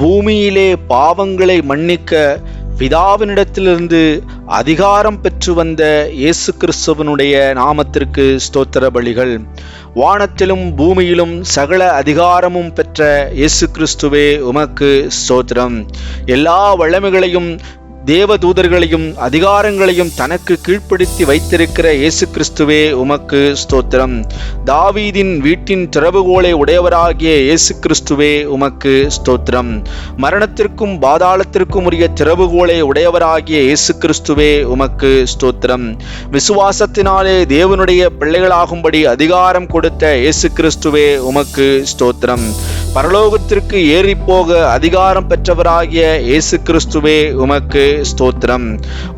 பூமியிலே பாவங்களை மன்னிக்க பிதாவினிடத்திலிருந்து அதிகாரம் பெற்று வந்த இயேசு கிறிஸ்துவனுடைய நாமத்திற்கு ஸ்தோத்திர பலிகள் வானத்திலும் பூமியிலும் சகல அதிகாரமும் பெற்ற இயேசு கிறிஸ்துவே உமக்கு ஸ்தோத்திரம். எல்லா வல்லமைகளையும் தேவதூதர்களையும் அதிகாரங்களையும் தனக்கு கீழ்ப்படுத்தி வைத்திருக்கிற இயேசு கிறிஸ்துவே உமக்கு ஸ்தோத்திரம். தாவீதின் வீட்டின் திறவுகோலை உடையவராகிய இயேசு கிறிஸ்துவே உமக்கு ஸ்தோத்திரம். மரணத்திற்கும் பாதாளத்திற்கும் உரிய திறவுகோலை உடையவராகிய இயேசு கிறிஸ்துவே உமக்கு ஸ்தோத்திரம். விசுவாசத்தினாலே தேவனுடைய பிள்ளைகளாகும்படி அதிகாரம் கொடுத்த இயேசு கிறிஸ்துவே உமக்கு ஸ்தோத்திரம். பரலோகத்திற்கு ஏறி போக அதிகாரம் பெற்றவராகிய இயேசு கிறிஸ்துவே உமக்கு ஸ்தோத்திரம்.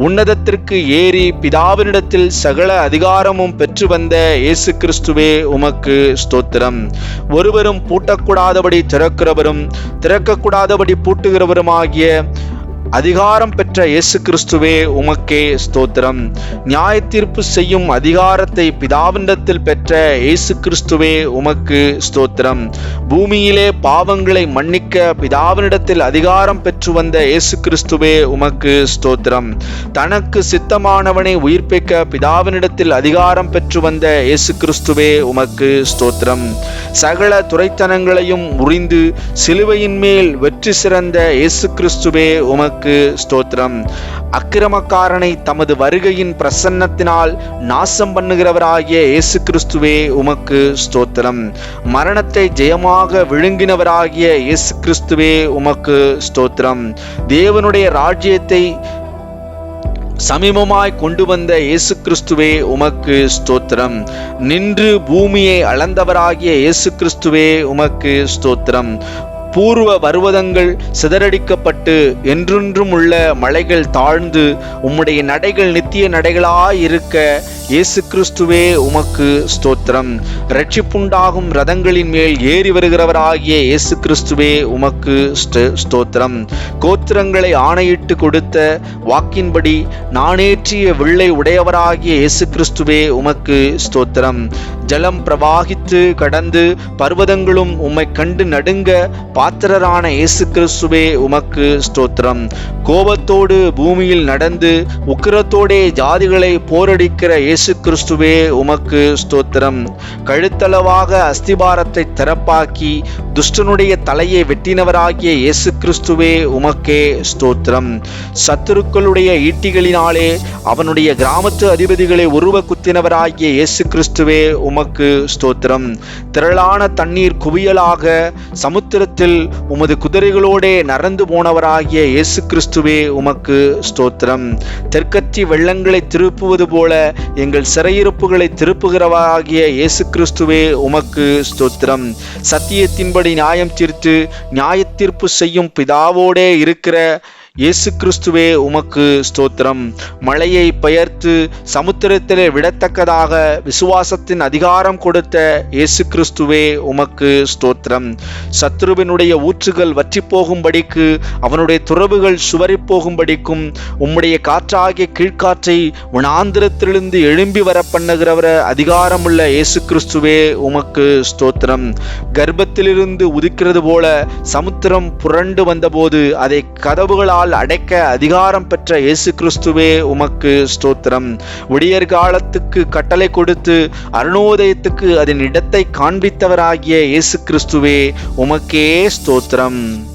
உன்னதத்திற்கு ஏறி பிதாவினிடத்தில் சகல அதிகாரமும் பெற்று வந்த இயேசு கிறிஸ்துவே உமக்கு ஸ்தோத்திரம். ஒருவரும் பூட்டக்கூடாதபடி திறக்கிறவரும் திறக்கக்கூடாதபடி பூட்டுகிறவருமாகிய அதிகாரம் பெற்ற இயேசு கிறிஸ்துவே உமக்கே ஸ்தோத்திரம். நியாய தீர்ப்பு செய்யும் அதிகாரத்தை பிதாவிண்டத்தில் பெற்ற இயேசு கிறிஸ்துவே உமக்கு ஸ்தோத்திரம். பூமியிலே பாவங்களை மன்னிக்க பிதாவினிடத்தில் அதிகாரம் பெற்று வந்த இயேசு கிறிஸ்துவே உமக்கு ஸ்தோத்திரம். தனக்கு சித்தமானவனை உயிர்ப்பிக்க பிதாவினிடத்தில் அதிகாரம் பெற்று வந்த இயேசு கிறிஸ்துவே உமக்கு ஸ்தோத்திரம். சகல துறைத்தனங்களையும் முறிந்து சிலுவையின் மேல் வெற்றி சிறந்த இயேசு கிறிஸ்துவே உமக்கு கர்த்தருக்கு ஸ்தோத்திரம். அக்கிரமக்காரனை தமது வருகையின் பிரசன்னத்தினால் நாசம் பண்ணுகிறவராகிய இயேசு கிறிஸ்துவே உமக்கு ஸ்தோத்திரம். மரணத்தை ஜெயமாக விழுங்கினவராகிய இயேசு கிறிஸ்துவே உமக்கு ஸ்தோத்திரம். தேவனுடைய ராஜ்யத்தை சமீபமாய் கொண்டு வந்த இயேசு கிறிஸ்துவே உமக்கு ஸ்தோத்திரம். நின்று பூமியை அளந்தவராகிய இயேசு கிறிஸ்துவே உமக்கு ஸ்தோத்திரம். பூர்வ பர்வதங்கள் சிதறடிக்கப்பட்டு என்றென்றும் உள்ள மலைகள் தாழ்ந்து உம்முடைய நடைகள் நித்திய நடைகளாயிருக்க இயேசு கிறிஸ்துவே உமக்கு ஸ்தோத்திரம். ரட்சிப்புண்டாகும் ரதங்களின் மேல் ஏறி வருகிறவராகிய இயேசு கிறிஸ்துவே உமக்கு ஸ்த- ஸ்தோத்திரம். கோத்திரங்களை ஆணையிட்டு கொடுத்த வாக்கின்படி நானேற்றிய வில்லை உடையவராகிய இயேசு கிறிஸ்துவே உமக்கு ஸ்தோத்திரம். ஜலம் பிரவாகித்து கடந்து பர்வதங்களும் உம்மை கண்டு நடுங்க பாத்திரரான இயேசு கிறிஸ்துவே உமக்கு ஸ்தோத்திரம். கோபத்தோடு பூமியில் நடந்து உக்கிரத்தோடே ஜாதிகளை போரடிக்கிற இயேசு கிறிஸ்துவே உமக்கு ஸ்தோத்திரம். கழுத்தளவாக அஸ்திபாரத்தை திறப்பாக்கி துஷ்டனுடைய தலையை வெட்டினவராகிய இயேசு கிறிஸ்துவே உமக்கே ஸ்தோத்திரம். சத்துருக்களுடைய ஈட்டிகளினாலே அவனுடைய கிராமத்து அதிபதிகளை உருவ குத்தினவராகிய இயேசு கிறிஸ்துவே உமக்கு ஸ்தோத்திரம். திரளான தண்ணீர் குவியலாக சமுத்திரத்தில் உமது குதிரைகளோடே நடந்து போனவராகிய இயேசு கிறிஸ்துவே உமக்கு ஸ்தோத்திரம். தெற்கத்தி வெள்ளங்களை திருப்புவது போல எங்கள் சிறையிருப்புகளை திருப்புகிறவராகிய இயேசு கிறிஸ்துவே உமக்கு ஸ்தோத்திரம். சத்தியத்தின்படி நியாயம் தீர்த்து நியாயத்தீர்ப்பு செய்யும் பிதாவோடே இருக்கிற இயேசு கிறிஸ்துவே உமக்கு ஸ்தோத்திரம். மழையை பெயர்த்து சமுத்திரத்திலே விடத்தக்கதாக விசுவாசத்தின் அதிகாரம் கொடுத்த இயேசு கிறிஸ்துவே உமக்கு ஸ்தோத்திரம். சத்ருவினுடைய ஊற்றுகள் வற்றி போகும்படிக்கு அவனுடைய துறவுகள் சுவரி போகும்படிக்கும் உம்முடைய காற்றாகிய கீழ்காற்றை வனாந்திரத்திலிருந்து எழும்பி வர பண்ணுகிறவர அதிகாரமுள்ள இயேசு கிறிஸ்துவே உமக்கு ஸ்தோத்திரம். கர்ப்பத்திலிருந்து உதிக்கிறது போல சமுத்திரம் புரண்டு வந்தபோது அதை கதவுகளால் அடைக்க அதிகாரம் பெற்ற இயேசு கிறிஸ்துவே உமக்கு ஸ்தோத்திரம். விடியற் காலத்துக்கு கட்டளை கொடுத்து அருணோதயத்துக்கு அதன் இடத்தை காண்பித்தவராகிய இயேசு கிறிஸ்துவே உமக்கே ஸ்தோத்திரம்.